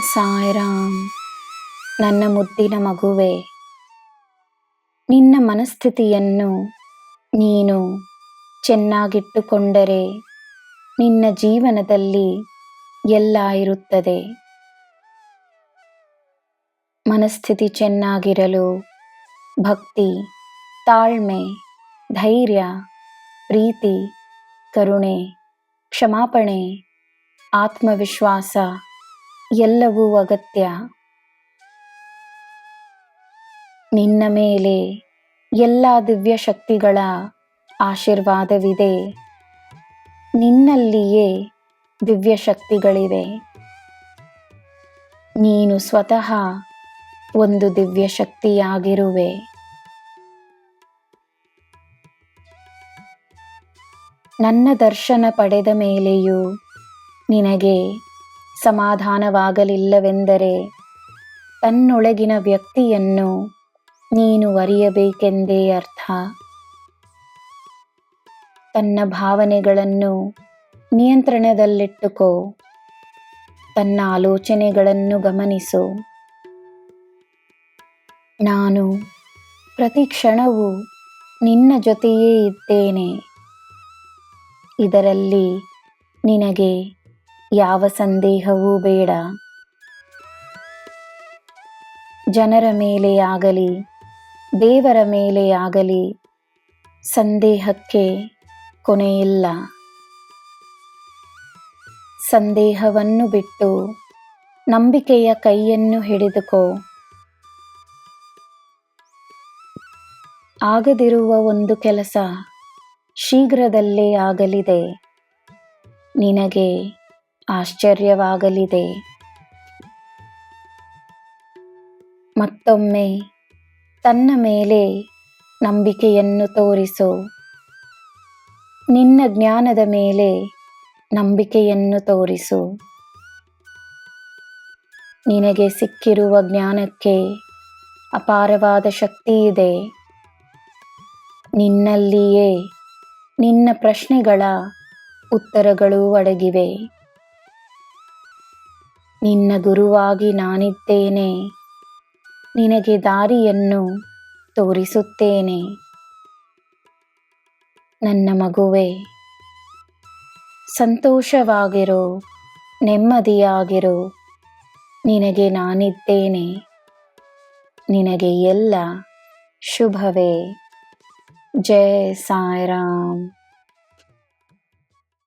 ಸಾಯಿರಾಮ್, ನನ್ನ ಮುದ್ದಿನ ಮಗುವೆ, ನಿನ್ನ ಮನಸ್ಥಿತಿಯನ್ನು ನೀನು ಚೆನ್ನಾಗಿಟ್ಟುಕೊಂಡರೆ ನಿನ್ನ ಜೀವನದಲ್ಲಿ ಎಲ್ಲ ಇರುತ್ತದೆ. ಮನಸ್ಥಿತಿ ಚೆನ್ನಾಗಿರಲು ಭಕ್ತಿ, ತಾಳ್ಮೆ, ಧೈರ್ಯ, ಪ್ರೀತಿ, ಕರುಣೆ, ಕ್ಷಮಾಪಣೆ, ಆತ್ಮವಿಶ್ವಾಸ ಎಲ್ಲವೂ ಅಗತ್ಯ. ನಿನ್ನ ಮೇಲೆ ಎಲ್ಲ ದಿವ್ಯ ಶಕ್ತಿಗಳ ಆಶೀರ್ವಾದವಿದೆ. ನಿನ್ನಲ್ಲಿಯೇ ದಿವ್ಯ ಶಕ್ತಿಗಳಿವೆ ನೀನು ಸ್ವತಃ ಒಂದು ದಿವ್ಯ ಶಕ್ತಿಯಾಗಿರುವೆ ನನ್ನ ದರ್ಶನ ಪಡೆದ ಮೇಲೆಯೂ ನಿನಗೆ ಸಮಾಧಾನವಾಗಲಿಲ್ಲವೆಂದರೆ ತನ್ನೊಳಗಿನ ವ್ಯಕ್ತಿಯನ್ನು ನೀನು ಅರಿಯಬೇಕೆಂದೇ ಅರ್ಥ. ತನ್ನ ಭಾವನೆಗಳನ್ನು ನಿಯಂತ್ರಣದಲ್ಲಿಟ್ಟುಕೋ. ತನ್ನ ಆಲೋಚನೆಗಳನ್ನು ಗಮನಿಸು. ನಾನು ಪ್ರತಿ ಕ್ಷಣವೂ ನಿನ್ನ ಜೊತೆಯೇ ಇದ್ದೇನೆ. ಇದರಲ್ಲಿ ನಿನಗೆ ಯಾವ ಸಂದೇಹವೂ ಬೇಡ. ಜನರ ಮೇಲೆ ಆಗಲಿ, ದೇವರ ಮೇಲೆ ಆಗಲಿ ಸಂದೇಹಕ್ಕೆ ಕೊನೆಯಿಲ್ಲ. ಸಂದೇಹವನ್ನು ಬಿಟ್ಟು ನಂಬಿಕೆಯ ಕೈಯನ್ನು ಹಿಡಿದುಕೋ. ಆಗದಿರುವ ಒಂದು ಕೆಲಸ ಶೀಘ್ರದಲ್ಲೇ ಆಗಲಿದೆ. ನಿನಗೆ ಆಶ್ಚರ್ಯವಾಗಲಿದೆ. ಮತ್ತೊಮ್ಮೆ ತನ್ನ ಮೇಲೆ ನಂಬಿಕೆಯನ್ನು ತೋರಿಸು. ನಿನ್ನ ಜ್ಞಾನದ ಮೇಲೆ ನಂಬಿಕೆಯನ್ನು ತೋರಿಸು. ನಿನಗೆ ಸಿಕ್ಕಿರುವ ಜ್ಞಾನಕ್ಕೆ ಅಪಾರವಾದ ಶಕ್ತಿ ಇದೆ. ನಿನ್ನಲ್ಲಿಯೇ ನಿನ್ನ ಪ್ರಶ್ನೆಗಳ ಉತ್ತರಗಳು ಅಡಗಿವೆ. ನಿನ್ನ ಗುರುವಾಗಿ ನಾನಿದ್ದೇನೆ. ನಿನಗೆ ದಾರಿಯನ್ನು ತೋರಿಸುತ್ತೇನೆ. ನನ್ನ ಮಗುವೆ, ಸಂತೋಷವಾಗಿರು, ನೆಮ್ಮದಿಯಾಗಿರು. ನಿನಗೆ ನಾನಿದ್ದೇನೆ. ನಿನಗೆ ಎಲ್ಲ ಶುಭವೇ. ಜಯ ಸಾಯಿರಾಮ್.